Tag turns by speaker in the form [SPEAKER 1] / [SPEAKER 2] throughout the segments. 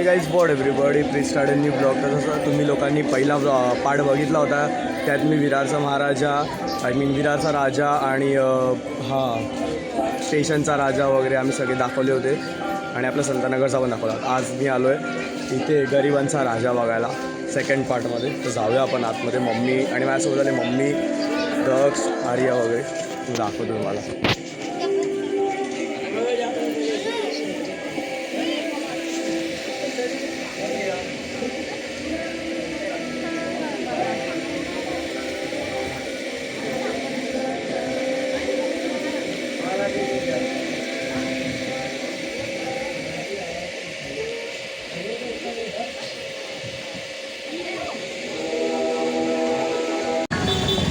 [SPEAKER 1] हे guys bond everybody pre start new blog तर जसं तुम्ही लोकांनी पहिला पार्ट बघितला होता. त्यात मी विरारचा महाराजा आय मीन विरारचा राजा आणि हां हा स्टेशनचा राजा वगैरे आम्ही सगळे दाखवले होते. आणि आपला संतानगरचा पण दाखवला आज मी आलो आहे इथे गरिबांचा राजा बघायला सेकंड पार्टमध्ये तर जाऊया आपण आतमध्ये. मम्मी आणि माझ्यासोबत आले मम्मी दक्ष आर्या वगैरे. तू दाखवतो तुम्हाला.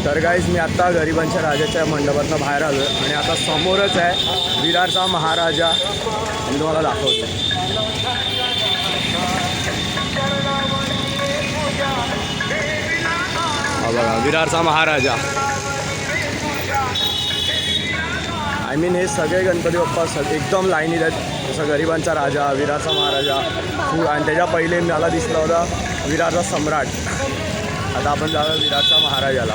[SPEAKER 1] तर गाईज मी आत्ता गरिबांच्या राजाच्या मंडपातनं बाहेर आलो आहे आणि आता समोरच आहे विरारचा महाराजा. मी तुम्हाला दाखवतो. बघा विरारचा महाराजा. आय मीन हे सगळे गणपती बाप्पा सग एकदम लाईनीत आहेत. जसं गरिबांचा राजा विरारचा महाराजा. आणि त्याच्या पहिले मला दिसला होता विरारचा सम्राट. आता आपण जाऊया विरारचा महाराजाला.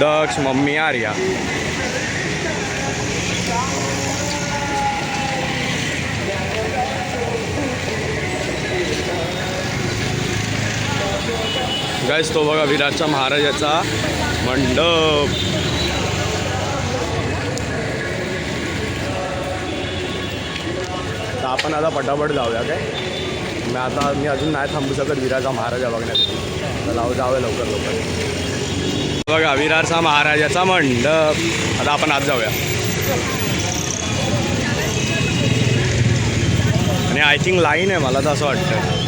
[SPEAKER 1] दक्ष मम्मी आर्या गाईस तो बघा विराटच्या महाराजाचा मंडप. तर आपण आता पटापट जाऊया काय मी आता मी अजून नाही थांबू शकत विरारचा महाराजा बघण्यासाठी. तर जाऊ जाऊया लवकर लवकर. बघा विरारचा महाराजाचा मंडप. आता आपण आज जाऊया. आणि आय थिंक लाईन आहे मला तर असं वाटतं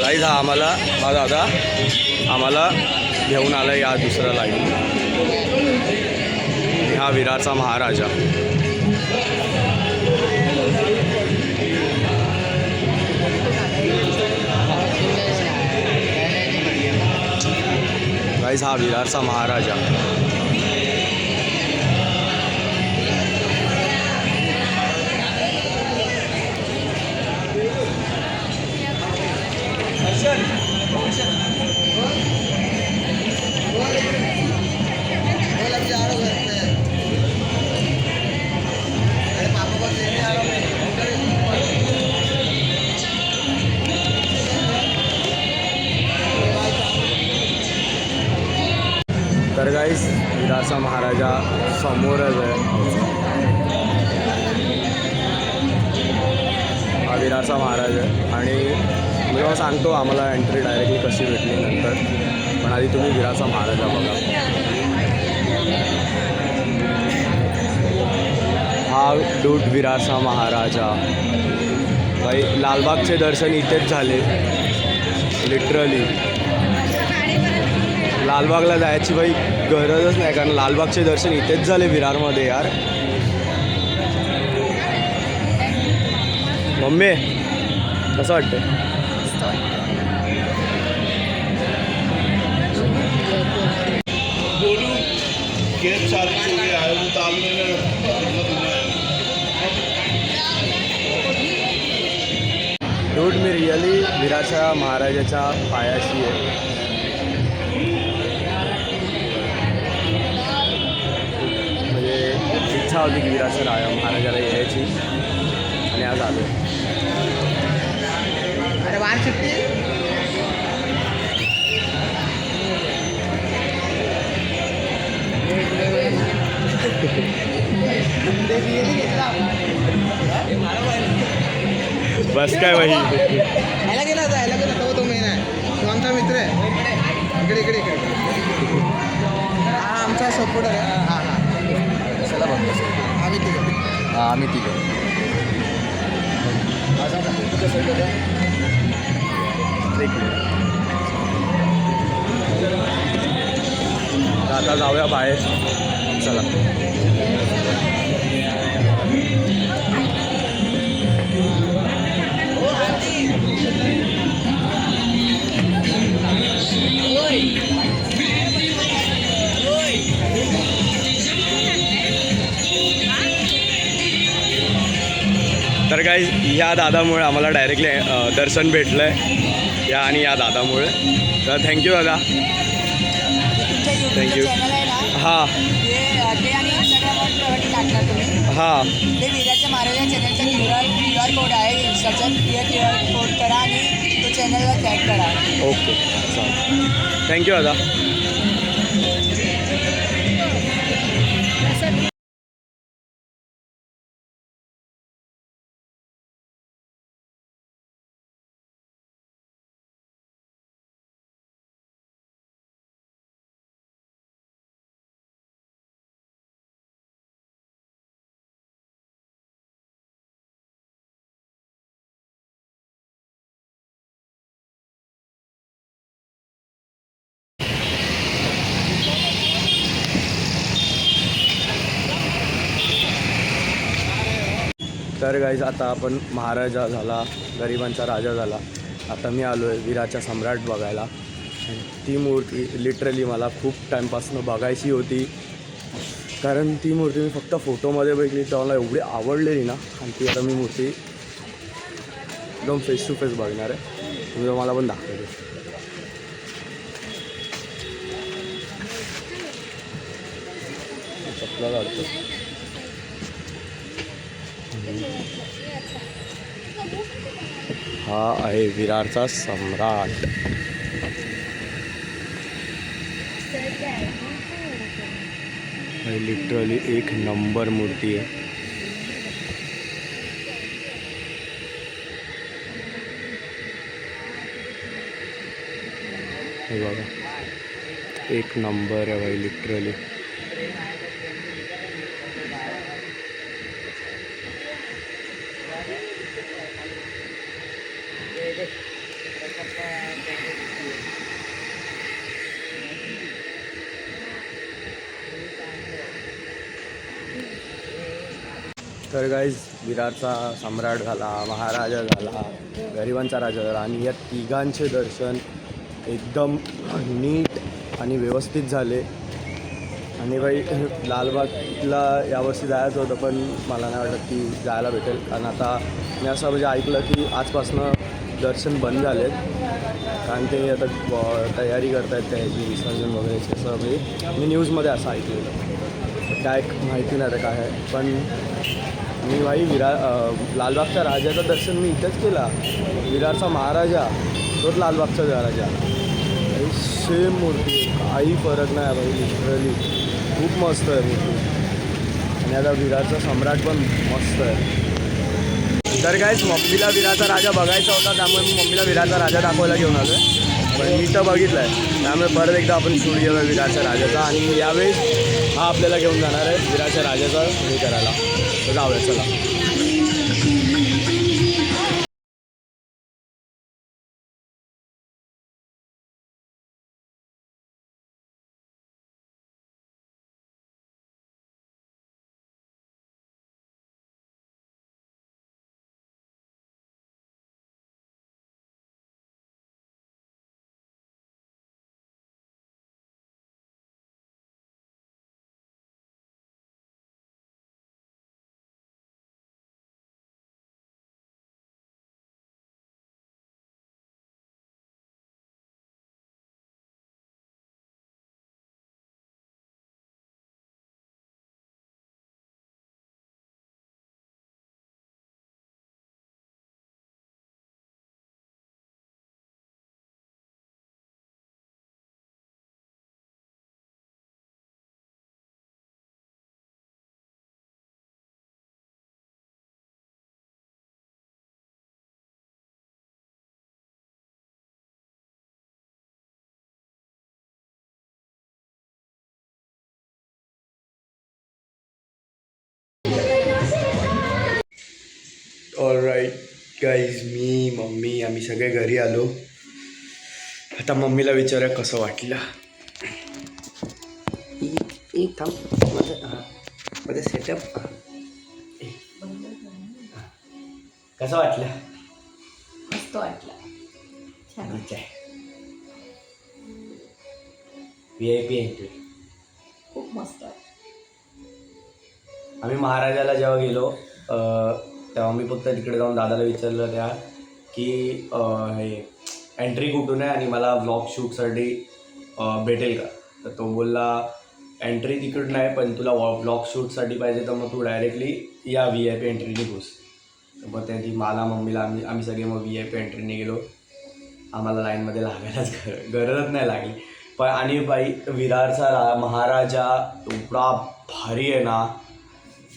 [SPEAKER 1] लाईज हा आम्हाला हा दादा आम्हाला घेऊन आला या दुसऱ्या लाईन हा विरारचा महाराजा. गाईज हा विरारचा महाराजा. तर विरारचा महाराज आहे. आणि मी तुम्हाला सांगतो आम्हाला एंट्री डायरेक्टली कशी भेटली नंतर पण आधी तुम्ही विरारचा महाराजा बघा. हा डूट विरारचा महाराजा. भाई लालबागचे दर्शन इथेच झाले. लिटरली लालबागला जायची बाई गरजच नाही कारण लालबागचे दर्शन इथेच झाले विरारमध्ये यार. मम्मी कसं वाटतं
[SPEAKER 2] चालू आहे
[SPEAKER 1] डूट मी रिअली विरारच्या महाराजाच्या पायाशी आहे. म्हणजे इच्छा होती की विरारच्या राया महाराजाला यायची. आणि आज आलो.
[SPEAKER 3] अरे वार सुट्टी
[SPEAKER 1] बस काय बाई?
[SPEAKER 3] ह्याला गेला होता ह्याला गेला तो तो मेन आहे. तो आमचा मित्र आहे. इकडे इकडे इकडे. हा आमचा सपोर्टर आहे. हा हा.
[SPEAKER 1] चला बघ.
[SPEAKER 3] आम्ही तिघं.
[SPEAKER 1] हां आम्ही तिघं. एक मिनिट. तर आता जाऊया बाहेर चला गाईज या दादामुळे आम्हाला डायरेक्टली दर्शन भेटलं आहे या आणि या दादामुळे. तर थँक्यू दादा.
[SPEAKER 4] ना
[SPEAKER 1] हां. हां.
[SPEAKER 4] ते विराच्या महाराजा चॅनलचा Q R Q R code आहे इन्स्टाचा ते क्यू आर कोड करा आणि तो चॅनलला टॅग करा
[SPEAKER 1] ओके. चालेल थँक्यू दादा. तर गाईज आता आपण महाराजा झाला गरिबांचा राजा झाला. आता मी आलो आहे वीराचा सम्राट बघायला. ती मूर्ती लिटरली मला खूप टाईमपासून बघायची होती. कारण ती मूर्ती मी फक्त फोटोमध्ये बघितली तर मला एवढी आवडलेली ना. आणि ती आता मी मूर्ती एकदम फेस टू फेस बघणार आहे. तुम्ही मला पण दाखवते. आपल्याला काढतो हा आहे विरारचा सम्राट. लिटरली एक नंबर मूर्ती आहे. हे बघा. एक नंबर आहे भाई लिटरली तर गाईज विराटचा सम्राट झाला महाराजा झाला गरिबांचा राजा झाला आणि या तिघांचे दर्शन एकदम नीट आणि व्यवस्थित झाले. आणि बाई लालबागला यावर्षी जायचं होतं पण मला नाही वाटत की जायला भेटेल. कारण आता मी असं म्हणजे ऐकलं की आजपासनं दर्शन बंद झालेत. कारण ते आता ब- तयारी आहेत त्याची विसर्जन वगैरेचे. असं म्हणजे मी न्यूजमध्ये असं ऐकलेलं. तर काय माहिती नाही आता काय आहे. पण मी भाई विरा लालबागच्या राजाचं दर्शन मी इथंच केला. विरारचा महाराजा तोच लालबागचा राजा. सेम मूर्ती. काही फरक नाही भाई लिटरली खूप मस्त आहे मूर्ती. आणि आता विरारचा सम्राट पण मस्त आहे. तर कायच मम्मीला विराचा राजा बघायचा होता त्यामुळे मी मम्मीला विराचा राजा दाखवायला घेऊन आलो आहे पण मी तर बघितलं आहे त्यामुळे परत एकदा आपण शूट घेऊया विराच्या राजाचा आणि यावेळेस हा आपल्याला घेऊन जाणार आहे विराच्या राजाचा हे करायला. तर जाऊया चला. गाईज मी मम्मी आम्ही सगळे घरी आलो. आता मम्मीला विचारूया कसं वाटलं. थांब. हां. माझं सेटअप कसं वाटलं?
[SPEAKER 4] मस्त वाटलं.
[SPEAKER 1] व्ही आय पी एंट्री
[SPEAKER 4] खूप मस्त
[SPEAKER 1] आम्ही महाराजाला जेव्हा गेलो अ, तेव्हा मी फक्त तिकडे जाऊन दादाला विचारलं त्या की हे एंट्री कुठून आहे आणि मला ब्लॉग शूटसाठी भेटेल का? तर तो बोलला एंट्री तिकडून नाही पण तुला वॉ ब्लॉग शूटसाठी पाहिजे तर मग तू डायरेक्टली या व्ही आय पी एंट्रीने घुस. तर मग त्याची मला मम्मीला आम्ही आम्ही सगळे मग व्ही आय पी एंट्रीने गेलो. आम्हाला लाईनमध्ये लागायलाच गर गरजच नाही लागली. पण आणि बाई विरारचा रा महाराजा एवढा भारी आहे ना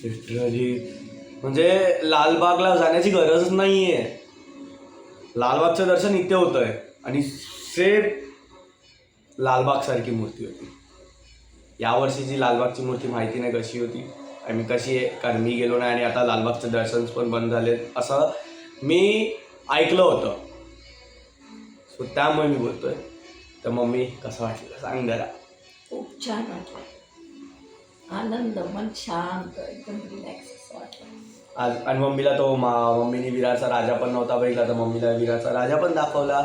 [SPEAKER 1] लिटरली म्हणजे लालबागला जाण्याची गरज नाही आहे लालबागचं दर्शन इथे होतं आहे आणि सेम लालबागसारखी मूर्ती होती. यावर्षीची लालबागची मूर्ती माहिती नाही कशी होती आणि मी कशी आहे कारण मी गेलो नाही आणि आता लालबागचे दर्शन पण बंद झाले असं मी ऐकलं होतं. सो त्यामुळे मी बोलतोय. तर मम्मी कसं वाटलं? सांग जरा.
[SPEAKER 5] खूप छान वाटलं. आनंद मन शांत एकदम रिलॅक्स वाटलं.
[SPEAKER 1] आज आणि मम्मीला तो मा मम्मीने विरारचा राजा पण नव्हता बघितला तर मम्मीला विरारचा राजा पण दाखवला.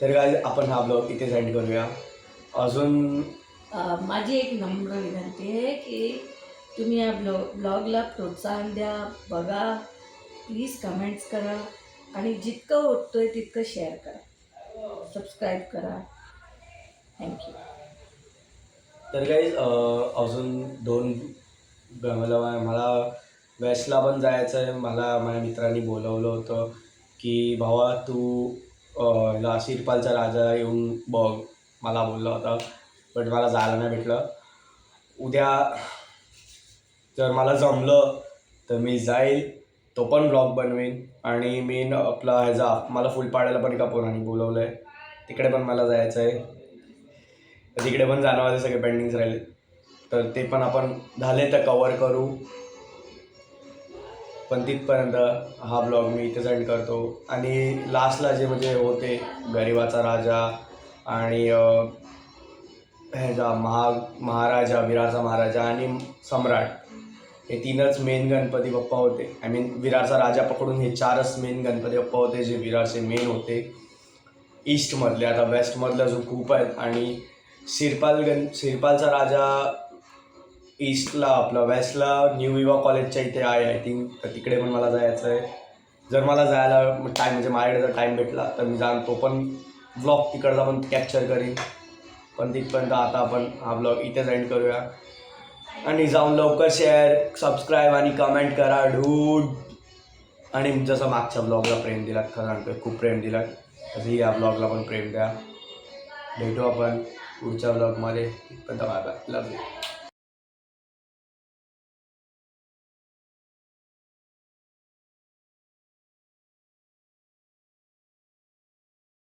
[SPEAKER 1] तर काय आपण हा ब्लॉग इथे सेंड करूया. अजून
[SPEAKER 5] माझी एक नम्र विनंती आहे की तुम्ही या ब्लॉ ब्लॉगला प्रोत्साहन द्या बघा प्लीज कमेंट्स करा आणि जितकं होतोय तितकं शेअर करा. सबस्क्राईब करा. थँक्यू
[SPEAKER 1] तर काही अजून दोन मला मला वेस्टला पण जायचं आहे मला माझ्या मित्रांनी बोलवलं होतं की भावा तू ला शिरपालचा राजा येऊन बघ. मला बोलला होता बट मला जायला नाही भेटलं. उद्या जर मला जमलं तर मी जाईल. तो पण ब्लॉग बनवेन. आणि मेन आपला ह्याचा मला फुलपाड्याला पण एका पोरांनी बोलवलं आहे तिकडे पण मला जायचं आहे तिकडे पण जाणं सगळे पेंडिंग्स राहिले. तर ते पण आपण झाले तर कवर करू. पण तिथपर्यंत हा ब्लॉग मी इथे सेंड करतो. आणि लास्टला जे म्हणजे होते गरिबाचा राजा आणि ह्याचा महा महाराजा विरारचा महाराजा आणि सम्राट हे तीनच मेन गणपती बाप्पा होते. आय मीन विरारचा राजा पकडून हे चारच मेन गणपती बाप्पा होते जे विरारचे मेन होते. ईस्टमधले आता वेस्टमधले अजून खूप आहेत आणि शिरपाल सिरपालचा शिरपालचा राजा ईस्टला आपला वेस्टला न्यू विवा कॉलेजच्या इथे आहे आय थिंक तर तिकडे पण मला जायचं आहे जर मला जायला टाईम म्हणजे माझ्याकडे जर टाईम भेटला तर मी जाण तो पण ब्लॉग तिकडचा पण कॅप्चर करीन. पण तिथपर्यंत आता आपण हा ब्लॉग इथेच एंड करूया. आणि जाऊन लवकर शेअर सबस्क्राईब आणि कमेंट करा डूड आणि जसं मागच्या ब्लॉगला प्रेम दिलात खरं खूप प्रेम दिलात. तसंही या ब्लॉगला पण प्रेम द्या. भेटू आपण. पुढच्या ब्लॉगमध्ये पण बाय बाय लव यू